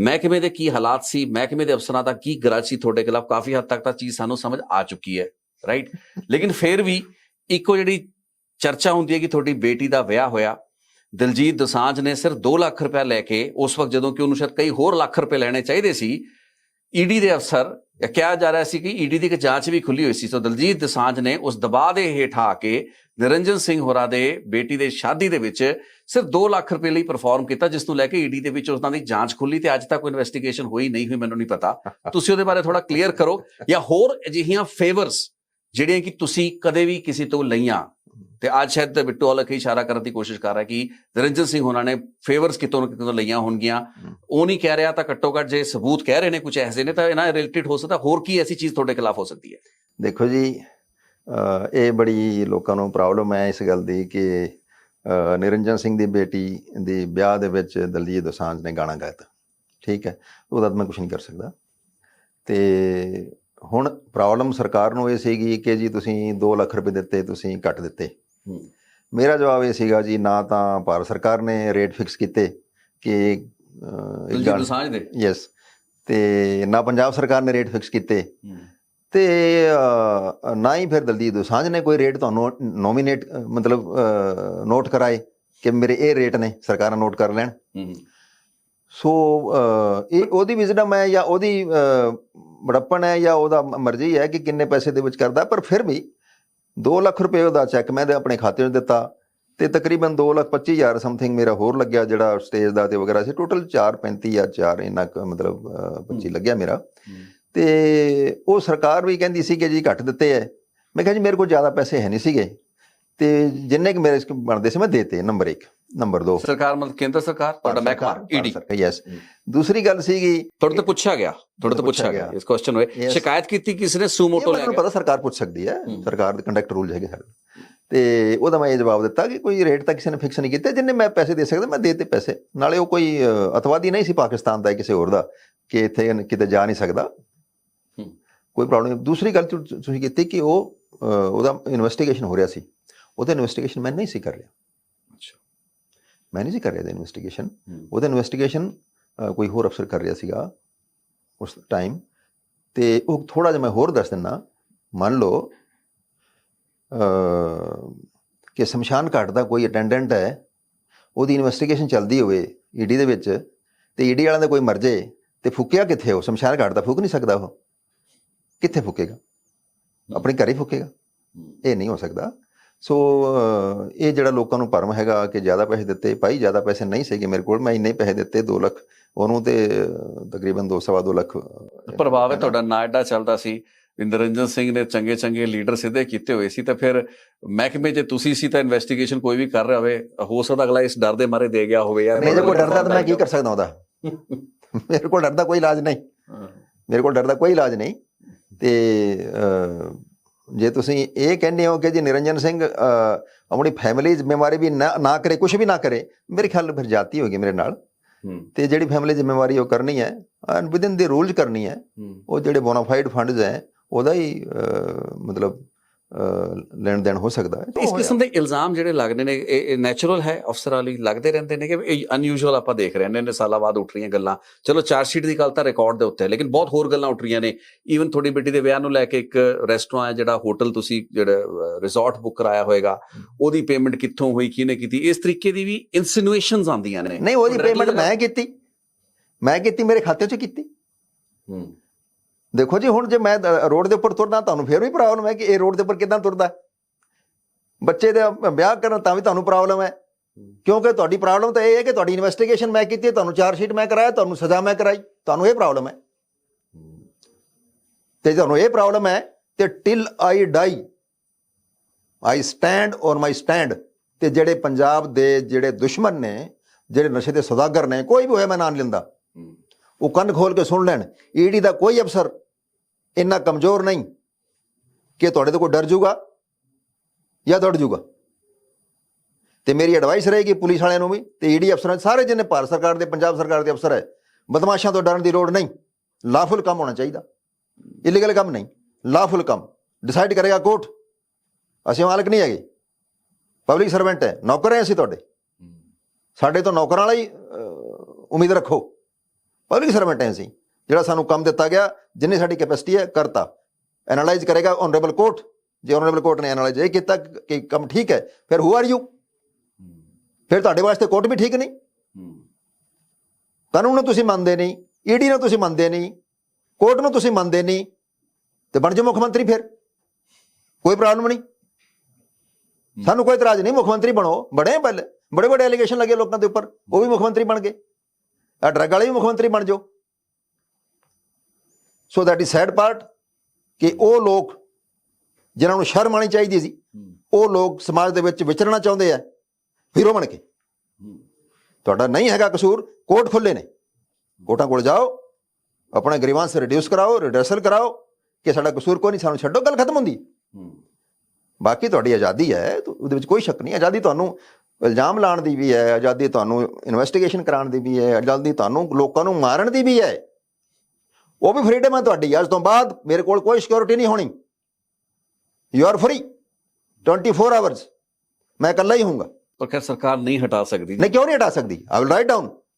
ਮਹਿਕਮੇ ਦੇ ਕੀ ਹਾਲਾਤ ਸੀ? ਮਹਿਕਮੇ ਦੇ ਅਫਸਰਾਂ ਦਾ ਕੀ ਗਰਜ ਸੀ? ਤੁਹਾਡੇ ਖਿਲਾਫ ਕਾਫੀ ਹੱਦ ਤੱਕ ਤਾਂ ਚੀਜ਼ ਸਾਨੂੰ ਸਮਝ ਆ ਚੁੱਕੀ ਹੈ ਰਾਈਟ ਲੇਕਿਨ ਫਿਰ ਵੀ ਇੱਕੋ ਜਿਹੜੀ ਚਰਚਾ ਹੁੰਦੀ ਹੈ ਕਿ ਤੁਹਾਡੀ ਬੇਟੀ ਦਾ ਵਿਆਹ ਹੋਇਆ, ਦਿਲਜੀਤ ਦਸਾਂਝ ਨੇ ਸਿਰਫ 2 ਲੱਖ ਰੁਪਏ ਲੈ ਕੇ ਉਸ ਵਕਤ ਜਦੋਂ ਕਿ ਉਹਨੂੰ ਸ਼ਾਇਦ ਕਈ ਹੋਰ ਲੱਖ ਰੁਪਏ ਲੈਣੇ ਚਾਹੀਦੇ ਸੀ, ਈਡੀ ਦੇ ਅਫਸਰ ਕਿਹਾ ਜਾ ਰਿਹਾ ਸੀ ਕਿ ਈਡੀ ਦੀ ਇੱਕ ਜਾਂਚ ਵੀ ਖੁੱਲੀ ਹੋਈ ਸੀ। ਸੋ ਦਲਜੀਤ ਦਸਾਂਝ ਨੇ ਉਸ ਦਬਾਅ ਦੇ ਹੇਠ ਆ ਕੇ ਨਿਰੰਜਨ ਸਿੰਘ ਹੋਰਾਂ ਦੇ ਬੇਟੀ ਦੇ ਸ਼ਾਦੀ ਦੇ ਵਿੱਚ ਸਿਰਫ 2 ਲੱਖ ਰੁਪਏ ਲਈ ਪਰਫਾਰਮ ਕੀਤਾ ਜਿਸ ਨੂੰ ਲੈ ਕੇ ਈਡੀ ਦੇ ਵਿੱਚ ਉਹਨਾਂ ਦੀ ਜਾਂਚ ਖੁੱਲੀ ਤੇ ਅੱਜ ਤੱਕ ਕੋਈ ਇਨਵੈਸਟੀਗੇਸ਼ਨ ਹੋਈ ਨਹੀਂ ਹੋਈ ਮੈਨੂੰ ਨਹੀਂ ਪਤਾ। ਤੁਸੀਂ ਉਹਦੇ ਬਾਰੇ ਥੋੜਾ ਕਲੀਅਰ ਕਰੋ ਜਾਂ ਹੋਰ ਅਜਿਹੀਆਂ ਫੇਵਰਸ ਜਿਹੜੀਆਂ ਕਿ ਤੁਸੀਂ ਕਦੇ ਵੀ ਕਿਸੇ ਤੋਂ ਲਈਆਂ। ਤੇ ਅੱਜ ਸ਼ਾਇਦ ਬਿੱਟੂ ਅਲਖ ਹੀ ਇਸ਼ਾਰਾ ਕਰਨ ਦੀ ਕੋਸ਼ਿਸ਼ ਕਰ ਰਿਹਾ ਕਿ ਨਿਰੰਜਨ ਸਿੰਘ ਉਹਨਾਂ ਨੇ ਫੇਵਰਸ ਕਿਤੋਂ ਨਾ ਕਿਤੋਂ ਲਈਆਂ ਹੋਣਗੀਆਂ। ਉਹ ਨਹੀਂ ਕਹਿ ਰਿਹਾ ਤਾਂ ਘੱਟੋ ਘੱਟ ਜੇ ਸਬੂਤ ਕਹਿ ਰਹੇ ਨੇ ਕੁਝ ਐਸੇ ਨੇ ਤਾਂ ਇਹਨਾਂ ਰਿਲੇਟਡ ਹੋ ਸਕਦਾ ਹੋਰ ਕੀ ਐਸੀ ਚੀਜ਼ ਤੁਹਾਡੇ ਖਿਲਾਫ ਹੋ ਸਕਦੀ ਹੈ? ਦੇਖੋ ਜੀ ਇਹ ਬੜੀ ਲੋਕਾਂ ਨੂੰ ਪ੍ਰੋਬਲਮ ਹੈ ਇਸ ਗੱਲ ਦੀ ਕਿ ਨਿਰੰਜਨ ਸਿੰਘ ਦੀ ਬੇਟੀ ਦੀ ਵਿਆਹ ਦੇ ਵਿੱਚ ਦਲਜੀਤ ਦੋਸਾਂਝ ਨੇ ਗਾਣਾ ਗਾਇਆ। ਠੀਕ ਹੈ ਉਹਦਾ ਤਾਂ ਮੈਂ ਕੁਝ ਨਹੀਂ ਕਰ ਸਕਦਾ। ਤੇ ਹੁਣ ਪ੍ਰੋਬਲਮ ਸਰਕਾਰ ਨੂੰ ਇਹ ਸੀਗੀ ਕਿ ਜੀ ਤੁਸੀਂ 2 ਲੱਖ ਰੁਪਏ ਦਿੱਤੇ ਤੁਸੀਂ ਘੱਟ ਦਿੱਤੇ। ਮੇਰਾ ਜਵਾਬ ਇਹ ਸੀਗਾ ਜੀ ਨਾ ਤਾਂ ਭਾਰਤ ਸਰਕਾਰ ਨੇ ਰੇਟ ਫਿਕਸ ਕੀਤੇ ਕਿ ਦਿਲਜੀਤ ਦੋਸਾਂਝ ਦੇ? ਯੈਸ ਤੇ ਨਾ ਪੰਜਾਬ ਸਰਕਾਰ ਨੇ ਰੇਟ ਫਿਕਸ ਕੀਤੇ। ਤੇ ਨਾ ਹੀ ਫਿਰ ਦਲਜੀਤ ਦੋਸਾਂਝ ਨੇ ਕੋਈ ਰੇਟ ਤੁਹਾਨੂੰ ਨੋਮੀਨੇਟ ਮਤਲਬ ਨੋਟ ਕਰਾਏ ਕਿ ਮੇਰੇ ਇਹ ਰੇਟ ਨੇ ਸਰਕਾਰਾਂ ਨੋਟ ਕਰ ਲੈਣ। ਸੋ ਇਹ ਉਹਦੀ ਵਿਜ਼ਡਮ ਹੈ ਜਾਂ ਉਹਦੀ ਬੜੱਪਣ ਹੈ ਜਾਂ ਉਹਦਾ ਮਰਜ਼ੀ ਹੈ ਕਿ ਕਿੰਨੇ ਪੈਸੇ ਦੇ ਵਿੱਚ ਕਰਦਾ ਪਰ ਫਿਰ ਵੀ 2 ਲੱਖ ਰੁਪਏ ਉਹਦਾ ਚੈੱਕ ਮੈਂ ਤੇ ਆਪਣੇ ਖਾਤੇ ਵਿੱਚ ਦਿੱਤਾ ਤੇ ਤਕਰੀਬਨ 2 ਲੱਖ 25 ਹਜ਼ਾਰ ਸਮਥਿੰਗ ਮੇਰਾ ਹੋਰ ਲੱਗਿਆ ਜਿਹੜਾ ਸਟੇਜ ਦਾ ਤੇ ਵਗੈਰਾ ਸੀ। ਟੋਟਲ 4 35 ਜਾਂ 4 ਇੰਨਾ ਮਤਲਬ ਅਹ, 25 ਲੱਗਿਆ ਮੇਰਾ। ਤੇ ਉਹ ਸਰਕਾਰ ਵੀ ਕਹਿੰਦੀ ਸੀ ਕਿ ਜੀ ਘੱਟ ਦਿੱਤੇ ਐ। ਮੈਂ ਕਿਹਾ ਜੀ ਮੇਰੇ ਕੋਲ ਜ਼ਿਆਦਾ ਪੈਸੇ ਹੈ ਨਹੀਂ ਸੀਗੇ। ਤੇ ਜਿੰਨੇ ਕਿ ਮੇਰੇ ਇਸ ਬਣਦੇ ਸੀ ਮੈਂ ਦੇਤੇ ਨੰਬਰ 1 ਨੰਬਰ 2 ਸਰਕਾਰ ਮਤਲਬ ਕੇਂਦਰ ਸਰਕਾਰ ਤੁਹਾਡਾ ਮਹਿਕਮਾ ਈਡੀ ਯੈਸ ਹੂੰ। ਦੂਸਰੀ ਗੱਲ ਸੀਗੀ ਤੁਹਾਡੇ ਤੋਂ ਪੁੱਛਿਆ ਗਿਆ ਤੁਹਾਡੇ ਤੋਂ ਪੁੱਛਿਆ ਗਿਆ ਇਸ ਕੁਐਸਚਨ ਹੋਏ. ਸ਼ਿਕਾਇਤ ਕੀਤੀ ਕਿਸ ਨੇ? ਸੂਮੋਟੋ ਲੈ ਕੇ ਪਤਾ ਸਰਕਾਰ ਪੁੱਛ ਸਕਦੀ ਹੈ। ਸਰਕਾਰ ਦੇ ਕੰਡਕਟ ਰੂਲ ਹੈਗੇ ਸਾਡੇ। ਤੇ ਉਹਦਾ ਮੈਂ ਇਹ ਜਵਾਬ ਦਿੱਤਾ ਕਿ ਕੋਈ ਰੇਟ ਤਾਂ ਕਿਸੇ ਨੇ ਫਿਕਸ ਨਹੀਂ ਕੀਤਾ ਜਿੰਨੇ ਮੈਂ ਪੈਸੇ ਦੇ ਸਕਦਾ ਮੈਂ ਦੇਤੇ ਪੈਸੇ। ਨਾਲੇ ਉਹ ਕੋਈ ਅਤਵਾਦੀ ਨਹੀਂ ਸੀ ਪਾਕਿਸਤਾਨ ਦਾ ਕਿਸੇ ਹੋਰ ਦਾ ਕਿ ਇੱਥੇ ਕਿਤੇ ਜਾ ਨਹੀਂ ਸਕਦਾ। ਕੋਈ ਪ੍ਰੋਬਲਮ ਨਹੀਂ। ਦੂਸਰੀ ਗੱਲ ਤੁਸੀਂ ਕੀਤੀ ਕਿ ਉਹ ਉਹਦਾ ਇਨਵੈਸਟੀਗੇਸ਼ਨ ਹੋ ਰਿਹਾ ਸੀ। ਉਹਦਾ ਇਨਵੈਸਟੀਗੇਸ਼ਨ ਮੈਂ ਨਹੀਂ ਸੀ ਕਰ ਰਿਹਾ। ਅੱਛਾ। ਮੈਂ ਨਹੀਂ ਸੀ ਕਰ ਰਿਹਾ ਇਨਵੈਸਟੀਗੇਸ਼ਨ। ਉਹਦਾ ਇਨਵੈਸਟੀਗੇਸ਼ਨ ਕੋਈ ਹੋਰ ਅਫਸਰ ਕਰ ਰਿਹਾ ਸੀਗਾ ਉਸ ਟਾਈਮ ਤੇ ਉਹ ਥੋੜਾ ਜਿਹਾ ਮੈਂ ਹੋਰ ਦੱਸ ਦਿੰਨਾ। ਮੰਨ ਲਓ ਅ ਕਿ ਸ਼ਮਸ਼ਾਨ ਘਾਟ ਦਾ ਕੋਈ ਅਟੈਂਡੈਂਟ ਹੈ ਉਹਦੀ ਇਨਵੈਸਟੀਗੇਸ਼ਨ ਚੱਲਦੀ ਹੋਵੇ ਈਡੀ ਦੇ ਵਿੱਚ ਤੇ ਈਡੀ ਵਾਲਿਆਂ ਦਾ ਕੋਈ ਮਰ ਜੇ ਤੇ ਫੁੱਕਿਆ ਕਿੱਥੇ ਉਹ? ਸ਼ਮਸ਼ਾਨ ਘਾਟ ਦਾ ਫੁੱਕ ਨਹੀਂ ਸਕਦਾ ਉਹ। ਕਿੱਥੇ ਫੁੱਕੇਗਾ? ਆਪਣੇ ਘਰੇ ਫੁੱਕੇਗਾ? ਇਹ ਨਹੀਂ ਹੋ ਸਕਦਾ। ਸੋ ਇਹ ਜਿਹੜਾ ਲੋਕਾਂ ਨੂੰ ਭਰਮ ਹੈਗਾ ਕਿ ਜ਼ਿਆਦਾ ਪੈਸੇ ਦਿੱਤੇ ਭਾਈ ਜ਼ਿਆਦਾ ਪੈਸੇ ਨਹੀਂ ਸੀਗੇ ਮੇਰੇ ਕੋਲ ਮੈਂ ਇੰਨੇ ਪੈਸੇ ਦਿੱਤੇ 2 ਲੱਖ ਉਹਨੂੰ ਤੇ ਤਕਰੀਬਨ 2.5 ਲੱਖ ਪ੍ਰਭਾਵ ਹੈ ਤੁਹਾਡਾ ਨਾਇਡਾ ਚੱਲਦਾ ਸੀ। ਵੀ ਨਿਰੰਜਨ ਸਿੰਘ ਨੇ ਚੰਗੇ ਚੰਗੇ ਲੀਡਰ ਸਿੱਧੇ ਕੀਤੇ ਹੋਏ ਸੀ ਤਾਂ ਫਿਰ ਮਹਿਕਮੇ 'ਚ ਤੁਸੀਂ ਸੀ ਤਾਂ ਇਨਵੈਸਟੀਗੇਸ਼ਨ ਕੋਈ ਵੀ ਕਰ ਰਿਹਾ ਹੋਵੇ ਹੋ ਸਕਦਾ ਅਗਲਾ ਇਸ ਡਰ ਦੇ ਮਾਰੇ ਦੇ ਗਿਆ ਹੋਵੇ ਯਾਰ। ਜੇ ਕੋਈ ਡਰਦਾ ਤਾਂ ਮੈਂ ਕੀ ਕਰ ਸਕਦਾ ਉਹਦਾ? ਮੇਰੇ ਕੋਲ ਡਰ ਦਾ ਕੋਈ ਇਲਾਜ ਨਹੀਂ। ਮੇਰੇ ਕੋਲ ਡਰ ਦਾ ਕੋਈ ਇਲਾਜ ਨਹੀਂ। ਤੇ ਜੇ ਤੁਸੀਂ ਇਹ ਕਹਿੰਦੇ ਹੋ ਕਿ ਜੀ ਨਿਰੰਜਨ ਸਿੰਘ ਆਪਣੀ ਫੈਮਿਲੀ ਜ਼ਿੰਮੇਵਾਰੀ ਵੀ ਨਾ ਨਾ ਕਰੇ ਕੁਝ ਵੀ ਨਾ ਕਰੇ ਮੇਰੇ ਖਿਆਲ ਫਿਰ ਜਾਤੀ ਹੋਗੀ ਮੇਰੇ ਨਾਲ। ਤੇ ਜਿਹੜੀ ਫੈਮਿਲੀ ਜ਼ਿੰਮੇਵਾਰੀ ਉਹ ਕਰਨੀ ਹੈ ਐਂਡ ਵਿਦਿਨ ਦੀ ਰੂਲਸ ਕਰਨੀ ਹੈ ਉਹ ਜਿਹੜੇ ਬੋਨਾਫਾਈਡ ਫੰਡਸ ਹੈ ਉਹਦਾ ਹੀ ਮਤਲਬ ਲੈਣ ਦੇਣ ਹੋ ਸਕਦਾ ਹੈ। ਇਸ ਕਿਸਮ ਦੇ ਇਲਜ਼ਾਮ ਜਿਹੜੇ ਲੱਗਦੇ ਨੇ ਇਹ ਨੈਚੁਰਲ ਹੈ ਅਫਸਰਾਂ ਲਈ ਲੱਗਦੇ ਰਹਿੰਦੇ ਨੇ ਕਿ ਇਹ ਅਨਯੂਜੂਅਲ ਆਪਾਂ ਦੇਖ ਰਹੇ ਹਾਂ। ਨੇ ਸਾਲਾਂ ਬਾਅਦ ਉੱਠ ਰਹੀਆਂ ਗੱਲਾਂ। ਚਲੋ ਚਾਰਜ ਸ਼ੀਟ ਦੀ ਗੱਲ ਤਾਂ ਰਿਕਾਰਡ ਦੇ ਉੱਤੇ ਹੈ ਲੇਕਿਨ ਬਹੁਤ ਹੋਰ ਗੱਲਾਂ ਉੱਠ ਰਹੀਆਂ ਨੇ। ਈਵਨ ਤੁਹਾਡੀ ਬੇਟੀ ਦੇ ਵਿਆਹ ਨੂੰ ਲੈ ਕੇ ਇੱਕ ਰੈਸਟੋਰੈਂਟ ਹੈ ਜਿਹੜਾ ਹੋਟਲ ਤੁਸੀਂ ਜਿਹੜਾ ਰਿਜ਼ੋਰਟ ਬੁੱਕ ਕਰਾਇਆ ਹੋਏਗਾ ਉਹਦੀ ਪੇਮੈਂਟ ਕਿੱਥੋਂ ਹੋਈ ਕਿਹਨੇ ਕੀਤੀ? ਇਸ ਤਰੀਕੇ ਦੀ ਵੀ ਇਨਸੀਨੂਏਸ਼ਨਸ ਆਉਂਦੀਆਂ ਨੇ। ਨਹੀਂ ਉਹਦੀ ਪੇਮੈਂਟ ਮੈਂ ਕੀਤੀ। ਮੈਂ ਕੀਤੀ ਮੇਰੇ ਖਾਤੇ 'ਚ ਕੀਤੀ। ਹੂੰ। ਦੇਖੋ ਜੀ ਹੁਣ ਜੇ ਮੈਂ ਰੋਡ ਦੇ ਉੱਪਰ ਤੁਰਦਾ ਤੁਹਾਨੂੰ ਫੇਰ ਵੀ ਪ੍ਰੋਬਲਮ ਹੈ ਕਿ ਇਹ ਰੋਡ ਦੇ ਉੱਪਰ ਕਿਦਾਂ ਤੁਰਦਾ ਬੱਚੇ ਦੇ ਵਿਆਹ ਕਰਨ ਤਾਂ ਵੀ ਤੁਹਾਨੂੰ ਪ੍ਰੋਬਲਮ ਹੈ। ਕਿਉਂਕਿ ਤੁਹਾਡੀ ਪ੍ਰੋਬਲਮ ਤਾਂ ਇਹ ਹੈ ਕਿ ਤੁਹਾਡੀ ਇਨਵੈਸਟੀਗੇਸ਼ਨ ਮੈਂ ਕੀਤੀ ਹੈ, ਤੁਹਾਨੂੰ ਚਾਰਜ ਸ਼ੀਟ ਮੈਂ ਕਰਾਇਆ ਤੁਹਾਨੂੰ ਸਜ਼ਾ ਮੈਂ ਕਰਾਈ। ਤੁਹਾਨੂੰ ਇਹ ਪ੍ਰੋਬਲਮ ਹੈ। ਤੇ ਤੁਹਾਨੂੰ ਇਹ ਪ੍ਰੋਬਲਮ ਹੈ ਤੇ ਟਿਲ ਆਈ ਡਾਈ ਆਈ ਸਟੈਂਡ ਔਰ ਮਾਈ ਸਟੈਂਡ ਤੇ ਜਿਹੜੇ ਪੰਜਾਬ ਦੇ ਜਿਹੜੇ ਦੁਸ਼ਮਣ ਨੇ ਜਿਹੜੇ ਨਸ਼ੇ ਦੇ ਸੌਦਾਗਰ ਨੇ ਕੋਈ ਵੀ ਹੋਇਆ ਮੈਂ ਨਾਂ ਲੈਂਦਾ। ਉਹ ਕੰਨ ਖੋਲ ਕੇ ਸੁਣ ਲੈਣ ਈਡੀ ਦਾ ਕੋਈ ਅਫਸਰ ਇੰਨਾ ਕਮਜ਼ੋਰ ਨਹੀਂ ਕਿ ਤੁਹਾਡੇ ਤੋਂ ਕੋਈ ਡਰ ਜਾਊਗਾ ਜਾਂ ਦੌੜ ਜਾਊਗਾ। ਤੇ ਮੇਰੀ ਐਡਵਾਈਸ ਰਹੇਗੀ ਪੁਲਿਸ ਵਾਲਿਆਂ ਨੂੰ ਵੀ ਤੇ ਈਡੀ ਅਫਸਰਾਂ ਸਾਰੇ ਜਿੰਨੇ ਭਾਰਤ ਸਰਕਾਰ ਦੇ ਪੰਜਾਬ ਸਰਕਾਰ ਦੇ ਅਫਸਰ ਹੈ ਬਦਮਾਸ਼ਾਂ ਤੋਂ ਡਰਨ ਦੀ ਲੋੜ ਨਹੀਂ। ਲਾਫੁਲ ਕੰਮ ਹੋਣਾ ਚਾਹੀਦਾ। ਇਲੀਗਲ ਕੰਮ ਨਹੀਂ ਲਾਫੁਲ ਕੰਮ। ਡਿਸਾਈਡ ਕਰੇਗਾ ਕੋਰਟ। ਅਸੀਂ ਮਾਲਕ ਨਹੀਂ ਹੈਗੇ। ਪਬਲਿਕ ਸਰਵੈਂਟ ਹੈ। ਨੌਕਰ ਹੈ ਅਸੀਂ ਤੁਹਾਡੇ। ਸਾਡੇ ਤੋਂ ਨੌਕਰਾਂ ਵਾਲਾ ਹੀ ਉਮੀਦ ਰੱਖੋ। ਪਬਲਿਕ ਸਰਵੈਂਟ ਹੈ ਅਸੀਂ ਜਿਹੜਾ ਸਾਨੂੰ ਕੰਮ ਦਿੱਤਾ ਗਿਆ, ਜਿੰਨੀ ਸਾਡੀ ਕੈਪੈਸਿਟੀ ਹੈ, ਕਰਤਾ। ਐਨਾਲਾਈਜ਼ ਕਰੇਗਾ ਆਨਰੇਬਲ ਕੋਰਟ ਜੇ ਆਨਰੇਬਲ ਕੋਰਟ ਨੇ ਐਨਾਲਾਈਜ਼ ਇਹ ਕੀਤਾ ਕਿ ਕੰਮ ਠੀਕ ਹੈ, ਫਿਰ ਹੂ ਆਰ ਯੂ ਫਿਰ ਤੁਹਾਡੇ ਵਾਸਤੇ ਕੋਰਟ ਵੀ ਠੀਕ ਨਹੀਂ। ਕਾਨੂੰਨ ਨੂੰ ਤੁਸੀਂ ਮੰਨਦੇ ਨਹੀਂ ਈਡੀ ਨੂੰ ਤੁਸੀਂ ਮੰਨਦੇ ਨਹੀਂ ਕੋਰਟ ਨੂੰ ਤੁਸੀਂ ਮੰਨਦੇ ਨਹੀਂ, ਤੇ ਬਣ ਜਾਓ ਮੁੱਖ ਮੰਤਰੀ ਫਿਰ। ਕੋਈ ਪ੍ਰੋਬਲਮ ਨਹੀਂ। ਸਾਨੂੰ ਕੋਈ ਇਤਰਾਜ਼ ਨਹੀਂ, ਮੁੱਖ ਮੰਤਰੀ ਬਣੋ। ਬੜੇ ਪਹਿਲੇ। ਬੜੇ ਬੜੇ ਐਲੀਗੇਸ਼ਨ ਲੱਗੇ ਲੋਕਾਂ ਦੇ ਉੱਪਰ। ਉਹ ਵੀ ਮੁੱਖ ਮੰਤਰੀ ਬਣ ਗਏ। ਡਰੱਗ ਵਾਲੇ ਵੀ ਮੁੱਖ ਮੰਤਰੀ ਬਣ ਜਾਓ। So that is sad part ਕਿ ਉਹ ਲੋਕ ਜਿਨ੍ਹਾਂ ਨੂੰ ਸ਼ਰਮ ਆਣੀ ਚਾਹੀਦੀ ਸੀ ਉਹ ਲੋਕ ਸਮਾਜ ਦੇ ਵਿੱਚ ਵਿਚਰਨਾ ਚਾਹੁੰਦੇ ਆ ਹੀਰੋ ਬਣ ਕੇ। ਤੁਹਾਡਾ ਨਹੀਂ ਹੈਗਾ ਕਸੂਰ ਕੋਰਟ ਖੁੱਲੇ ਨੇ। ਕੋਰਟਾਂ ਕੋਲ ਜਾਓ ਆਪਣਾ ਗ੍ਰੀਵਾਂਸ ਰਿਡਿਊਸ ਕਰਾਓ ਰਿਡਰਸਲ ਕਰਾਓ ਕਿ ਸਾਡਾ ਕਸੂਰ ਕੋਈ ਨਹੀਂ ਸਾਨੂੰ ਛੱਡੋ ਗੱਲ ਖਤਮ ਹੁੰਦੀ। ਬਾਕੀ ਤੁਹਾਡੀ ਆਜ਼ਾਦੀ ਹੈ ਉਹਦੇ ਵਿੱਚ ਕੋਈ ਸ਼ੱਕ ਨਹੀਂ ਆਜ਼ਾਦੀ ਤੁਹਾਨੂੰ ਇਲਜ਼ਾਮ ਲਾਉਣ ਦੀ ਵੀ ਹੈ ਆਜ਼ਾਦੀ ਤੁਹਾਨੂੰ ਇਨਵੈਸਟੀਗੇਸ਼ਨ ਕਰਾਉਣ ਦੀ ਵੀ ਹੈ ਆਜ਼ਾਦੀ ਤੁਹਾਨੂੰ ਲੋਕਾਂ ਨੂੰ ਮਾਰਨ ਦੀ ਵੀ ਹੈ। ਉਹ ਵੀ ਫਰੀडम ਹੈ ਤੁਹਾਡੀ ਅੱਜ ਤੋਂ ਬਾਅਦ ਮੇਰੇ ਕੋਲ ਕੋਈ ਸਿਕਿਉਰਿਟੀ ਨਹੀਂ ਹੋਣੀ। ਯੂ ਆਰ ਫਰੀ 24 ਆਵਰਸ ਮੈਂ ਇਕੱਲਾ ਹੀ ਹੋਊਂਗਾ। ਪਰ ਖੈਰ ਸਰਕਾਰ ਨਹੀਂ ਹਟਾ ਸਕਦੀ ਨਹੀਂ ਕਿਉਂ ਨਹੀਂ ਹਟਾ ਸਕਦੀ? I will right down